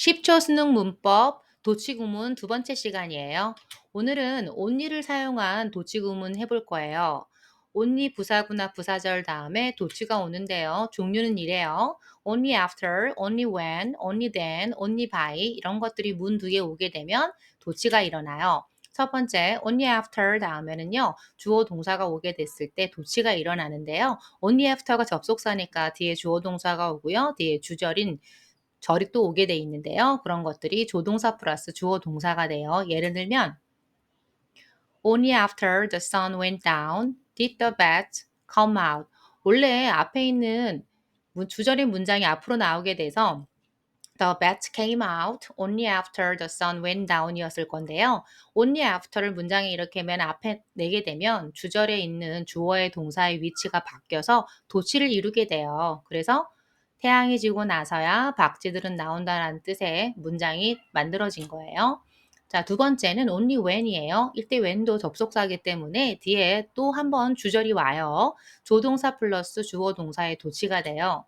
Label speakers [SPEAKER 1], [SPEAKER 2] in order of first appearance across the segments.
[SPEAKER 1] 10초 수능 문법 도치구문 두 번째 시간이에요. 오늘은 only를 사용한 도치구문 해볼 거예요. only 부사구나 부사절 다음에 도치가 오는데요. 종류는 이래요. only after, only when, only then, only by 이런 것들이 문 뒤에 오게 되면 도치가 일어나요. 첫 번째 only after 다음에는요. 주어 동사가 오게 됐을 때 도치가 일어나는데요. only after가 접속사니까 뒤에 주어 동사가 오고요. 뒤에 주절인 절이 또 오게 돼 있는데요. 그런 것들이 조동사 플러스 주어 동사가 돼요. 예를 들면 Only after the sun went down did the bat come out. 원래 앞에 있는 문- 주절인 문장이 앞으로 나오게 돼서 The bat came out only after the sun went down이었을 건데요. only after를 문장에 이렇게 맨 앞에 내게 되면 주절에 있는 주어의 동사의 위치가 바뀌어서 도치를 이루게 돼요. 그래서 태양이 지고 나서야 박쥐들은 나온다라는 뜻의 문장이 만들어진 거예요. 자, 두 번째는 only when이에요. 이때 when도 접속사기 때문에 뒤에 또 한 번 주절이 와요. 조동사 플러스 주어 동사의 도치가 돼요.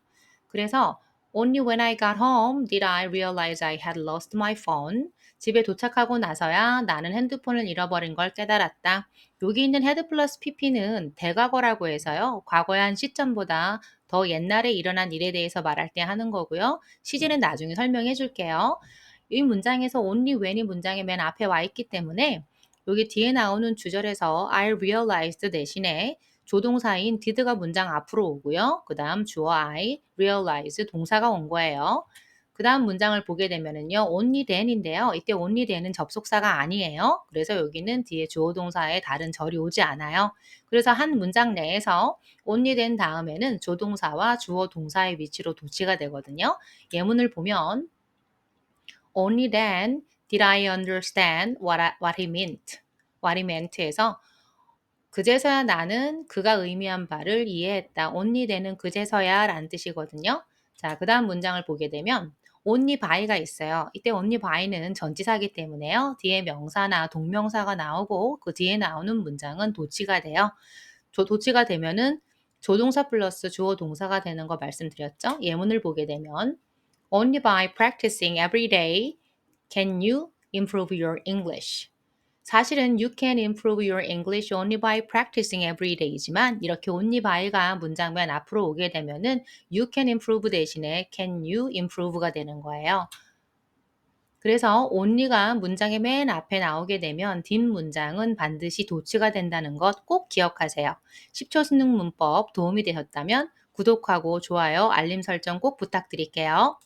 [SPEAKER 1] 그래서 Only when I got home did I realize I had lost my phone. 집에 도착하고 나서야 나는 핸드폰을 잃어버린 걸 깨달았다. 여기 있는 헤드 플러스 pp는 대과거라고 해서요. 과거의 한 시점보다 더 옛날에 일어난 일에 대해서 말할 때 하는 거고요. 시제는 나중에 설명해 줄게요. 이 문장에서 only when이 문장의 맨 앞에 와 있기 때문에 여기 뒤에 나오는 주절에서 I realized 대신에 조동사인 did가 문장 앞으로 오고요. 그 다음 주어 I, realize 동사가 온 거예요. 그 다음 문장을 보게 되면은요, only then인데요. 이때 only then은 접속사가 아니에요. 그래서 여기는 뒤에 주어 동사에 다른 절이 오지 않아요. 그래서 한 문장 내에서 only then 다음에는 조동사와 주어 동사의 위치로 도치가 되거든요. 예문을 보면 only then did I understand what, I, what he meant. what he meant에서 그제서야 나는 그가 의미한 바를 이해했다. only then은 그제서야 라는 뜻이거든요. 자, 그 다음 문장을 보게 되면 only by가 있어요. 이때 only by는 전치사기 때문에요. 뒤에 명사나 동명사가 나오고 그 뒤에 나오는 문장은 도치가 돼요. 조, 도치가 되면은 조동사 플러스 주어 동사가 되는 거 말씀드렸죠? 예문을 보게 되면 only by practicing every day can you improve your English. 사실은 you can improve your English only by practicing every day지만 이렇게 only by가 문장 맨 앞으로 오게 되면은 you can improve 대신에 can you improve가 되는 거예요. 그래서 only가 문장의 맨 앞에 나오게 되면 뒷 문장은 반드시 도치가 된다는 것 꼭 기억하세요. 10초 수능 문법 도움이 되셨다면 구독하고 좋아요, 알림 설정 꼭 부탁드릴게요.